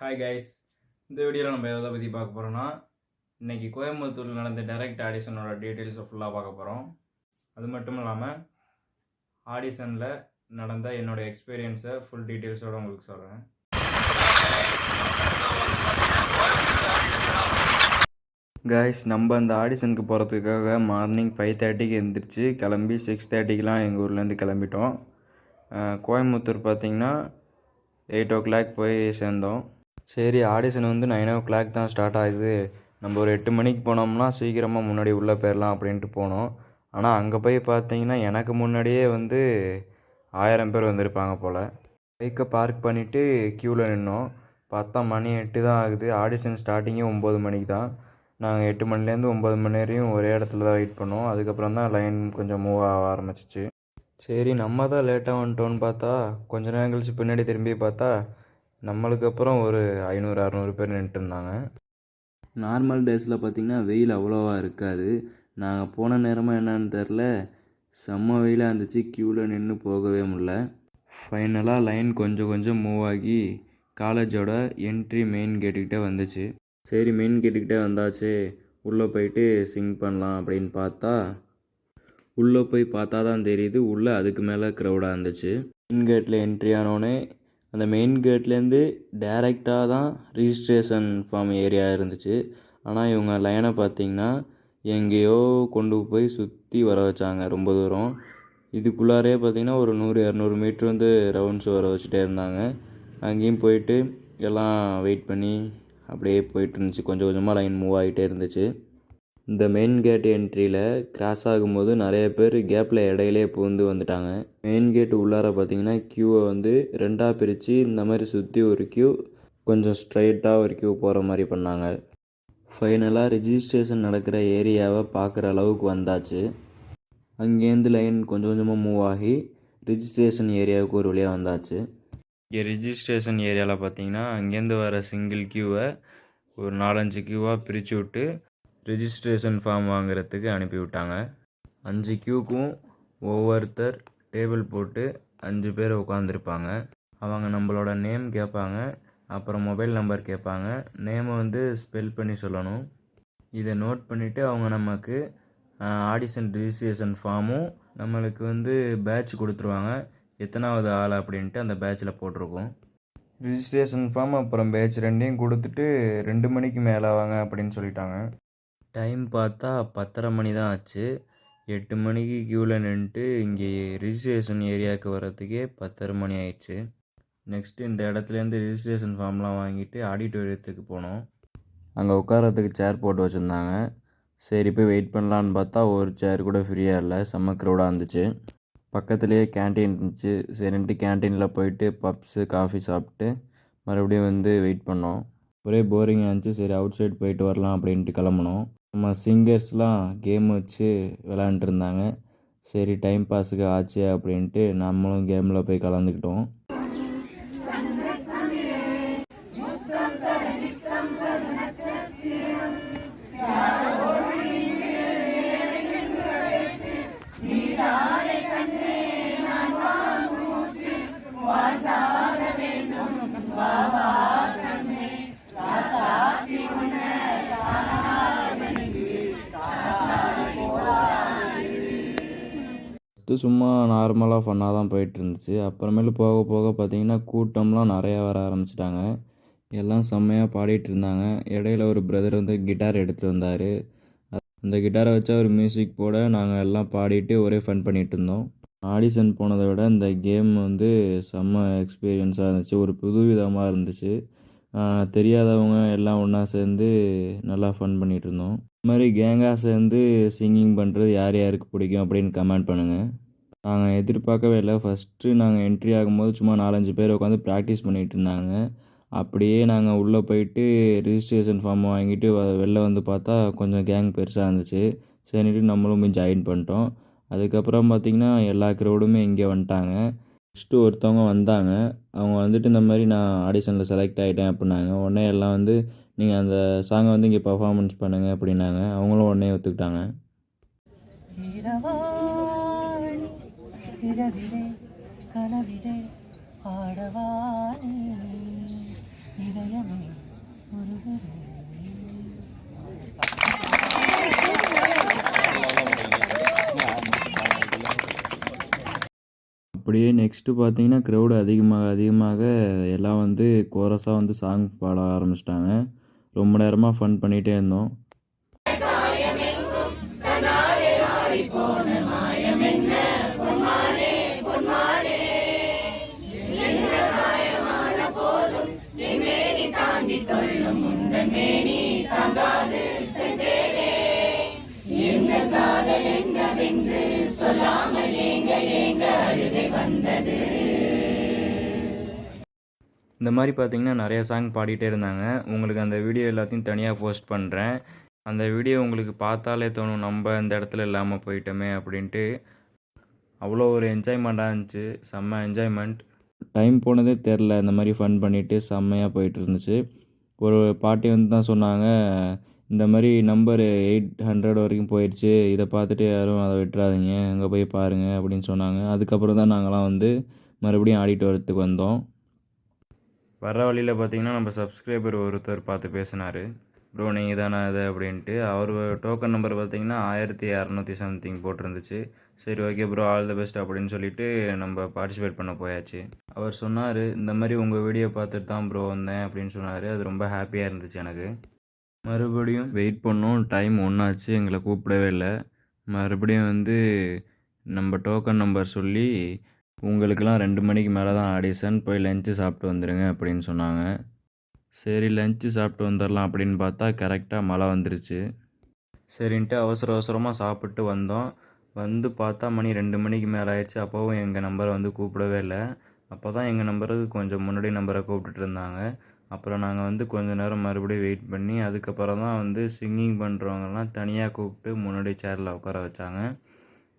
Hi guys இந்த வீடியோவில் நம்ம எதை பற்றி பார்க்க போகிறோம்னா இன்னைக்கு கோயம்புத்தூரில் நடந்த டைரக்ட் ஆடிஷனோட டீட்டெயில்ஸை ஃபுல்லாக பார்க்க போகிறோம் அது மட்டும் இல்லாமல் ஆடிஷனில் நடந்த என்னோட எக்ஸ்பீரியன்ஸை ஃபுல் டீட்டெயில்ஸோடு உங்களுக்கு சொல்கிறேன் கைஸ் நம்ம அந்த ஆடிஷனுக்கு போகிறதுக்காக மார்னிங் ஃபைவ் தேர்ட்டிக்கு எழுந்திரிச்சு கிளம்பி சிக்ஸ் தேர்ட்டிக்கெலாம் எங்கள் ஊர்லேருந்து கிளம்பிட்டோம். கோயம்புத்தூர் பார்த்திங்கன்னா எயிட் ஓ கிளாக் போய் சேர்ந்தோம். சரி ஆடிஷன் வந்து நைன் ஓ கிளாக் தான் ஸ்டார்ட் ஆகுது. நம்ம ஒரு எட்டு மணிக்கு போனோம்னா சீக்கிரமாக முன்னாடி உள்ளே போயிடலாம் அப்படின்ட்டு போனோம். ஆனால் அங்கே போய் பார்த்தீங்கன்னா எனக்கு முன்னாடியே வந்து ஆயிரம் பேர் வந்திருப்பாங்க போல். பைக்கை பார்க் பண்ணிவிட்டு க்யூவில் நின்னோம். பார்த்தா மணி எட்டு தான் ஆகுது. ஆடிஷன் ஸ்டார்டிங்கே ஒம்பது மணிக்கு தான். நாங்கள் எட்டு மணிலேருந்து ஒம்பது மணி வரையும் ஒரே இடத்துல தான் வெயிட் பண்ணோம். அதுக்கப்புறம் தான் லைன் கொஞ்சம் மூவ் ஆக ஆரம்பிச்சிச்சு. சரி நம்ம தான் லேட்டாக வந்துட்டோன்னு பார்த்தா கொஞ்ச நேரம் கழிச்சு பின்னாடி திரும்பி பார்த்தா நம்மளுக்கு அப்புறம் ஒரு ஐநூறு அறநூறு பேர் நின்றுட்டு இருந்தாங்க. நார்மல் டேஸில் பார்த்திங்கன்னா வெயில் அவ்வளோவா இருக்காது. நாங்கள் போன நேரமாக என்னன்னு தெரில. செம்ம வெயிலாக இருந்துச்சு. க்யூவில் நின்று போகவே முடில ஃபைனலாக லைன் கொஞ்சம் கொஞ்சம் மூவ் ஆகி காலேஜோட என்ட்ரி மெயின் கேட்டுக்கிட்டே வந்துச்சு. சரி மெயின் கேட்டுக்கிட்டே வந்தாச்சு. உள்ளே போயிட்டு சிங் பண்ணலாம் அப்படின்னு பார்த்தா உள்ளே போய் பார்த்தா தான் தெரியுது. உள்ளே அதுக்கு மேலே க்ரௌடாக இருந்துச்சு. மெயின் கேட்டில் என்ட்ரி ஆனோடனே அந்த மெயின் கேட்லேருந்து டேரெக்டாக தான் ரிஜிஸ்ட்ரேஷன் ஃபார்ம் ஏரியா இருந்துச்சு. ஆனால் இவங்க லைனை பார்த்தீங்கன்னா எங்கேயோ கொண்டு போய் சுற்றி வர வச்சாங்க ரொம்ப தூரம். இதுக்குள்ளாரே பார்த்தீங்கன்னா ஒரு நூறு இரநூறு மீட்ரு வந்து ரவுண்ட்ஸ் வர வச்சுட்டே இருந்தாங்க. அங்கேயும் போயிட்டு எல்லாம் வெயிட் பண்ணி அப்படியே போயிட்டு இருந்துச்சு. கொஞ்சம் கொஞ்சமாக லைன் மூவ் ஆகிட்டே இருந்துச்சு. இந்த மெயின் கேட் என்ட்ரியில் கிராஸ் ஆகும்போது நிறைய பேர் கேப்பில் இடையிலே புகுந்து வந்துட்டாங்க. மெயின் கேட் உள்ளார பார்த்தீங்கன்னா க்யூவை வந்து ரெண்டாக பிரித்து இந்த மாதிரி சுற்றி ஒரு க்யூ கொஞ்சம் ஸ்ட்ரைட்டாக ஒரு க்யூ போகிற மாதிரி பண்ணாங்க. ஃபைனலாக ரிஜிஸ்ட்ரேஷன் நடக்கிற ஏரியாவை பார்க்குற அளவுக்கு வந்தாச்சு. அங்கேருந்து லைன் கொஞ்சம் கொஞ்சமாக மூவ் ஆகி ரிஜிஸ்ட்ரேஷன் ஏரியாவுக்கு ஒரு வழியாக வந்தாச்சு. இங்கே ரிஜிஸ்ட்ரேஷன் ஏரியாவில் பார்த்தீங்கன்னா அங்கேருந்து வர சிங்கிள் க்யூவை ஒரு நாலஞ்சு க்யூவாக பிரித்து விட்டு ரிஜிஸ்ட்ரேஷன் ஃபார்ம் வாங்குறதுக்கு அனுப்பிவிட்டாங்க. அஞ்சு க்யூக்கும் ஒவ்வொருத்தர் டேபிள் போட்டு அஞ்சு பேர் உட்காந்துருப்பாங்க அவங்க நம்மளோட நேம் கேட்பாங்க. அப்புறம் மொபைல் நம்பர் கேட்பாங்க. நேமை வந்து ஸ்பெல் பண்ணி சொல்லணும். இதை நோட் பண்ணிவிட்டு அவங்க நமக்கு ஆடிஷன் ரிஜிஸ்ட்ரேஷன் ஃபார்மும் நம்மளுக்கு வந்து பேட்ச் கொடுத்துருவாங்க. எத்தனாவது ஆள் அப்படின்ட்டு அந்த பேட்சில் போட்டிருக்கோம். ரிஜிஸ்ட்ரேஷன் ஃபார்ம் அப்புறம் பேட்ச் ரெண்டையும் கொடுத்துட்டு ரெண்டு மணிக்கு மேலே ஆவாங்க அப்படின்னு சொல்லிட்டாங்க. டைம் பார்த்தா பத்தரை மணி தான் ஆச்சு. எட்டு மணிக்கு க்யூவில் நின்றுட்டு இங்கே ரிஜிஸ்ட்ரேஷன் ஏரியாவுக்கு வர்றதுக்கே பத்தரை மணி ஆயிடுச்சு. நெக்ஸ்ட்டு இந்த இடத்துலேருந்து ரிஜிஸ்ட்ரேஷன் ஃபார்ம்லாம் வாங்கிட்டு ஆடிட்டோரியத்துக்கு போனோம். அங்கே உட்காரத்துக்கு சேர் போட்டு வச்சுருந்தாங்க. சரி போய் வெயிட் பண்ணலான்னு பார்த்தா ஒரு சேர் கூட ஃப்ரீயாக இல்லை. செம்ம க்ரௌடாக இருந்துச்சு. பக்கத்துலேயே கேன்டீன் இருந்துச்சு. சரின்ட்டு கேன்டீனில் போயிட்டு பப்ஸு காஃபி சாப்பிட்டு மறுபடியும் வந்து வெயிட் பண்ணோம். ஒரே போரிங்காக இருந்துச்சு. சரி அவுட் சைட் போயிட்டு வரலாம் அப்படின்ட்டு கிளம்புனோம். நம்ம சிங்கர்ஸ்லாம் கேம் வச்சு விளாண்டுட்டு இருந்தாங்க. சரி டைம் பாஸுக்கு ஆச்சு அப்படின்ட்டு நம்மளும் கேமில் போய் கலந்துக்கிட்டோம். சும்மா நார்மலாக ஃபன்னாக தான் போயிட்டு இருந்துச்சு அப்புறமேலு போக போக பார்த்தீங்கன்னா கூட்டம்லாம் நிறையா வர ஆரம்பிச்சிட்டாங்க. எல்லாம் செம்மையாக பாடிட்டு இருந்தாங்க. இடையில ஒரு பிரதர் வந்து கிட்டார் எடுத்துகிட்டு வந்தார். அந்த கிட்டாரை வச்சு அவர் மியூசிக் போட நாங்கள் எல்லாம் பாடிட்டு ஒரே ஃபன் பண்ணிகிட்டு இருந்தோம். ஆடிஷன் போனதை விட இந்த கேம் வந்து செம்ம எக்ஸ்பீரியன்ஸாக இருந்துச்சு. ஒரு புது விதமாக இருந்துச்சு. தெரியாதவங்க எல்லாம் ஒன்றா சேர்ந்து நல்லா ஃபன் பண்ணிகிட்டு இருந்தோம். இந்த மாதிரி கேங்காக சேர்ந்து சிங்கிங் பண்ணுறது யார் யாருக்கு பிடிக்கும் அப்படின்னு கமெண்ட் பண்ணுங்கள் நாங்கள் எதிர்பார்க்கவே இல்லை. ஃபஸ்ட்டு நாங்கள் என்ட்ரி ஆகும்போது சும்மா நாலஞ்சு பேர் உட்காந்து ப்ராக்டிஸ் பண்ணிகிட்டு இருந்தாங்க. அப்படியே நாங்கள் உள்ளே போயிட்டு ரிஜிஸ்ட்ரேஷன் ஃபார்ம் வாங்கிட்டு வ- வெளில வந்து பார்த்தா கொஞ்சம் கேங் பெருசாக இருந்துச்சு. சரின்ட்டு நம்மளும் போய் ஜாயின் பண்ணிட்டோம். அதுக்கப்புறம் பார்த்திங்கன்னா எல்லா க்ரௌடுமே இங்கே வந்துட்டாங்க. ஃபஸ்ட்டு ஒருத்தவங்க வந்தாங்க. அவங்க வந்துட்டு இந்த மாதிரி நான் ஆடிஷனில் செலக்ட் ஆகிட்டேன் அப்படின்னாங்க. உடனே எல்லாம் வந்து நீங்கள் அந்த சாங்கை வந்து இங்கே பர்ஃபார்மன்ஸ் பண்ணுங்கள் அப்படின்னாங்க. அவங்களும் உடனே ஒத்துக்கிட்டாங்க. இரவிலே கனவிலே பாடவானே இதயமே முருகனே அப்படியே நெக்ஸ்ட்டு பார்த்தீங்கன்னா க்ரௌடு அதிகமாக அதிகமாக எல்லாம் வந்து கோரஸாக வந்து சாங் பாட ஆரம்பிச்சிட்டாங்க. ரொம்ப நேரமாக ஃபன் பண்ணிகிட்டே இருந்தோம். இந்த மாதிரி பார்த்தீங்கன்னா நிறைய சாங் பாடிட்டே இருந்தாங்க. உங்களுக்கு அந்த வீடியோ எல்லாத்தையும் தனியாக போஸ்ட் பண்ணுறேன் அந்த வீடியோ உங்களுக்கு பார்த்தாலே தோணும் நம்ம இந்த இடத்துல இல்லாமல் போயிட்டோமே அப்படின்ட்டு. அவ்வளோ ஒரு என்ஜாய்மெண்ட்டாக இருந்துச்சு. செம்ம என்ஜாய்மெண்ட் டைம் போனதே தெரில இந்த மாதிரி ஃபன் பண்ணிவிட்டு செம்மையாக போயிட்டு இருந்துச்சு. ஒரு பாட்டி வந்து தான் சொன்னாங்க இந்த மாதிரி நம்பர் எயிட் ஹண்ட்ரட் வரைக்கும் போயிடுச்சு இதை பார்த்துட்டு யாரும் அதை விட்டுறாதீங்க அங்கே போய் பாருங்கள் அப்படின்னு சொன்னாங்க. அதுக்கப்புறம் தான் நாங்களாம் வந்து மறுபடியும் ஆடிட்டு வரத்துக்கு வந்தோம். வர வழியில் பார்த்தீங்கன்னா நம்ம சப்ஸ்கிரைபர் ஒருத்தர் பார்த்து பேசினார். ப்ரோ நீங்கள் தானே அது அப்படின்ட்டு. அவர் டோக்கன் நம்பர் பார்த்தீங்கன்னா ஆயிரத்தி இரநூத்தி சம்திங் போட்டிருந்துச்சு. சரி okay bro all the best அப்படின்னு சொல்லிட்டு நம்ம பார்ட்டிசிபேட் பண்ண போயாச்சு. அவர் சொன்னார் இந்த மாதிரி உங்கள் வீடியோ பார்த்துட்டு தான் ப்ரோ வந்தேன் அப்படின்னு சொன்னார். அது ரொம்ப ஹாப்பியாக இருந்துச்சு எனக்கு. மறுபடியும் வெயிட் பண்ணோம். டைம் ஒன்றாச்சு எங்களை கூப்பிடவே இல்லை. மறுபடியும் வந்து நம்ம டோக்கன் நம்பர் சொல்லி உங்களுக்கெல்லாம் ரெண்டு மணிக்கு மேலே தான் ஆடிஷன் போய் லஞ்சு சாப்பிட்டு வந்துடுங்க அப்படின்னு சொன்னாங்க. சரி லஞ்சு சாப்பிட்டு வந்துடலாம் அப்படின்னு பார்த்தா கரெக்டாக மழை வந்துருச்சு. சரின்ட்டு அவசர அவசரமாக சாப்பிட்டு வந்தோம். வந்து பார்த்தா மணி ரெண்டு மணிக்கு மேலே ஆயிடுச்சு. அப்போவும் எங்கள் நம்பரை வந்து கூப்பிடவே இல்லை. அப்போ தான் எங்கள் நம்பருக்கு கொஞ்சம் முன்னாடி நம்பரை கூப்பிட்டுட்டு இருந்தாங்க. அப்புறம் நாங்கள் வந்து கொஞ்ச நேரம் மறுபடியும் வெயிட் பண்ணி அதுக்கப்புறம் தான் வந்து சிங்கிங் பண்ணுறவங்கலாம் தனியாக கூப்பிட்டு முன்னாடி சேரில் உட்கார வச்சாங்க.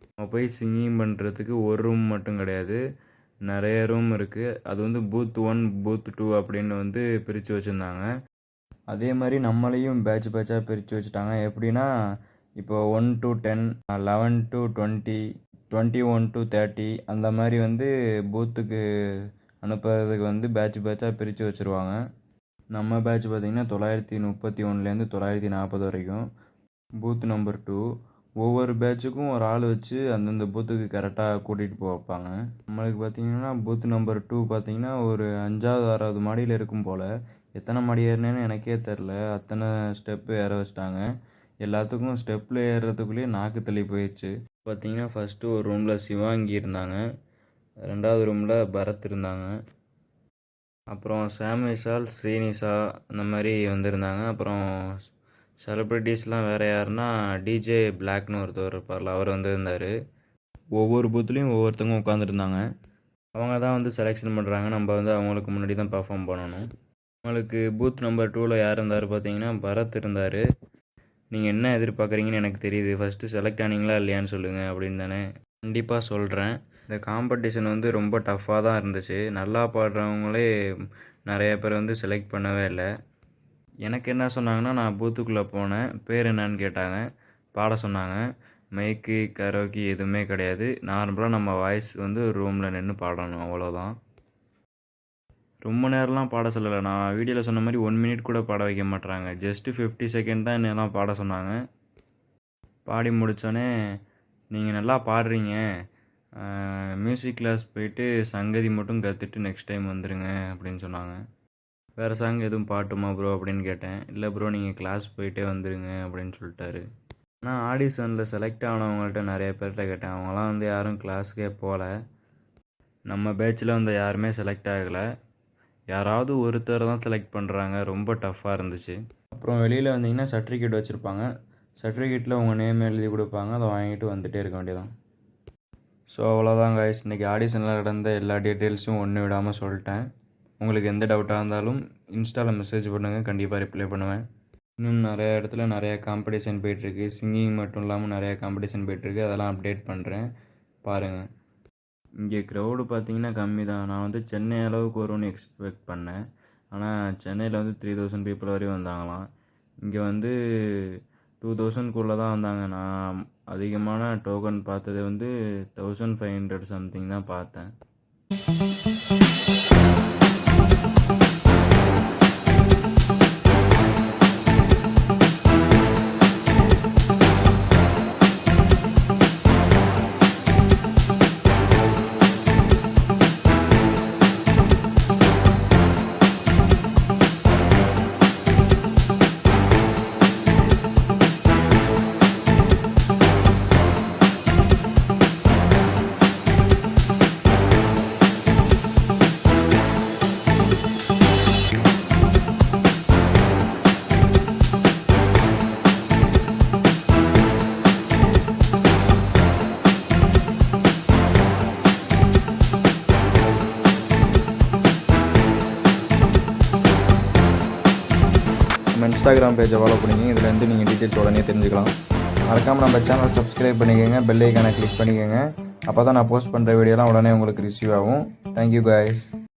நம்ம போய் சிங்கிங் பண்ணுறதுக்கு ஒரு ரூம் மட்டும் கிடையாது. நிறைய ரூம் இருக்குது அது வந்து பூத் ஒன் பூத் டூ அப்படின்னு வந்து பிரித்து வச்சுருந்தாங்க. அதே மாதிரி நம்மளையும் பேட்ச் பேட்சாக பிரித்து வச்சுட்டாங்க. எப்படின்னா இப்போ one to ten eleven to twenty twenty one to thirty அந்த மாதிரி வந்து பூத்துக்கு அனுப்புறதுக்கு வந்து பேட்ச் பேட்சாக பிரித்து வச்சுருவாங்க. நம்ம பேட்ச் பார்த்திங்கன்னா தொள்ளாயிரத்தி முப்பத்தி ஒன்றுலேருந்து தொள்ளாயிரத்தி நாற்பது வரைக்கும் பூத் நம்பர் டூ ஒவ்வொரு பேட்சுக்கும் ஒரு ஆள் வச்சு அந்தந்த பூத்துக்கு கரெக்டாக கூட்டிகிட்டு போக வைப்பாங்க. நம்மளுக்கு பார்த்தீங்கன்னா பூத் நம்பர் டூ பார்த்தீங்கன்னா ஒரு அஞ்சாவது ஆறாவது மாடியில் இருக்கும் போல். எத்தனை மாடி ஏறினேன்னு எனக்கே தெரில அத்தனை ஸ்டெப்பு ஏற வச்சிட்டாங்க. எல்லாத்துக்கும் ஸ்டெப்பில் ஏறுறதுக்குள்ளேயே நாக்கு தள்ளி போயிடுச்சு. பார்த்தீங்கன்னா ஃபஸ்ட்டு ஒரு ரூமில் சிவாங்கி இருந்தாங்க. ரெண்டாவது ரூமில் பரத் இருந்தாங்க. அப்புறம் சாம் ஸ்ரீனிஷா அந்த மாதிரி வந்திருந்தாங்க. அப்புறம் செலிப்ரிட்டிஸ்லாம் வேறு யாருன்னா டிஜே பிளாக்னு ஒருத்தர் இருப்பார்ல அவர் வந்திருந்தார். ஒவ்வொரு பூத்துலேயும் ஒவ்வொருத்தவங்க உட்காந்துருந்தாங்க அவங்க தான் வந்து செலெக்ஷன் பண்ணுறாங்க நம்ம வந்து அவங்களுக்கு முன்னாடி தான் பர்ஃபார்ம் பண்ணணும். அவங்களுக்கு பூத் நம்பர் டூவில் யார் இருந்தார் பார்த்தீங்கன்னா பரத் இருந்தார். நீங்கள் என்ன எதிர்பார்க்குறீங்கன்னு எனக்கு தெரியுது. ஃபஸ்ட்டு செலக்ட் ஆனீங்களா இல்லையான்னு சொல்லுங்கள் அப்படின்னு தானே கண்டிப்பாக சொல்கிறேன் இந்த காம்படிஷன் வந்து ரொம்ப டஃப்பாக தான் இருந்துச்சு. நல்லா பாடுறவங்களே நிறைய பேர் வந்து செலக்ட் பண்ணவே இல்லை. எனக்கு என்ன சொன்னாங்கன்னா நான் பூத்துக்குள்ளே போனேன். பேர் என்னன்னு கேட்டாங்க. பாட சொன்னாங்க. மைக்கு கரோக்கி எதுவுமே கிடையாது. நார்மலாக நம்ம வாய்ஸ் வந்து ரூமில் நின்று பாடணும். அவ்வளோதான் ரொம்ப நேரம்லாம் பாட சொல்லலை. நான் வீடியோவில் சொன்ன மாதிரி ஒன் மினிட் கூட பாட வைக்க மாட்றாங்க. ஜஸ்ட்டு ஃபிஃப்டி செகண்ட் தான் என்னெல்லாம் பாட சொன்னாங்க. பாடி முடித்தோடனே நீங்கள் நல்லா பாடுறீங்க. மியூசிக் கிளாஸ் போயிட்டு சங்கதி மட்டும் கற்றுட்டு நெக்ஸ்ட் டைம் வந்துடுங்க அப்படின்னு சொன்னாங்க. வேறு சாங் எதுவும் பாட்டுமா ப்ரோ அப்படின்னு கேட்டேன். இல்லை ப்ரோ நீங்கள் கிளாஸ் போயிட்டே வந்துடுங்க அப்படின்னு சொல்லிட்டாரு. நான் ஆடிஷனில் செலக்ட் ஆனவங்கள்ட்ட நிறைய பேர்கிட்ட கேட்டேன். அவங்களாம் வந்து யாரும் கிளாஸுக்கே போகல. நம்ம பேட்சில் வந்து யாருமே செலக்ட் ஆகலை. யாராவது ஒருத்தர் தான் செலக்ட் பண்ணுறாங்க ரொம்ப டஃப்பாக இருந்துச்சு. அப்புறம் வெளியில் வந்தீங்கன்னா சர்டிஃபிகேட் வச்சுருப்பாங்க. சர்டிஃபிகேட்டில் உங்கள் நேம் எழுதி கொடுப்பாங்க. அதை வாங்கிட்டு வந்துகிட்டே இருக்க வேண்டியதான் ஸோ அவ்வளோதான் காய்ஸ் இன்றைக்கி ஆடிஷனில் நடந்த எல்லா டீட்டெயில்ஸும் ஒன்று விடாமல் சொல்லிட்டேன். உங்களுக்கு எந்த டவுட்டாக இருந்தாலும் இன்ஸ்டாவில் மெசேஜ் பண்ணுங்கள் கண்டிப்பாக ரிப்ளை பண்ணுவேன். இன்னும் நிறைய இடத்துல நிறைய காம்படிஷன் போயிட்டுருக்கு சிங்கிங் மட்டும் இல்லாமல் நிறைய காம்படிஷன் போயிட்டுருக்கு அதெல்லாம் அப்டேட் பண்ணுறேன் பாருங்கள் இங்கே க்ரௌடு பார்த்தீங்கன்னா கம்மி தான். நான் வந்து சென்னை அளவுக்கு வரும்னு எக்ஸ்பெக்ட் பண்ணேன். ஆனால் சென்னையில் வந்து த்ரீ தௌசண்ட் பீப்புள் வரையும் வந்தாங்களாம். இங்கே வந்து டூ தௌசண்ட்குள்ளே தான் வந்தாங்க. நான் அதிகமான டோக்கன் பார்த்தது வந்து தௌசண்ட் ஃபைவ் ஹண்ட்ரட் சம்திங் தான் பார்த்தேன். இன்ஸ்டாகிராம் பேஜை ஃபாலோ பண்ணிங்க இதுலேருந்து நீங்கள் டீட்டெயில்ஸ் உடனே தெரிஞ்சுக்கலாம். மறக்காமல் நம்ம சேனல் சப்ஸ்கிரைப் பண்ணிக்கோங்க. பெல் ஐக்கானை கிளிக் பண்ணிக்கோங்க. அப்போ தான் நான் போஸ்ட் பண்ணுற வீடியோலாம் உடனே உங்களுக்கு ரிசீவ் ஆகும். Thank you guys.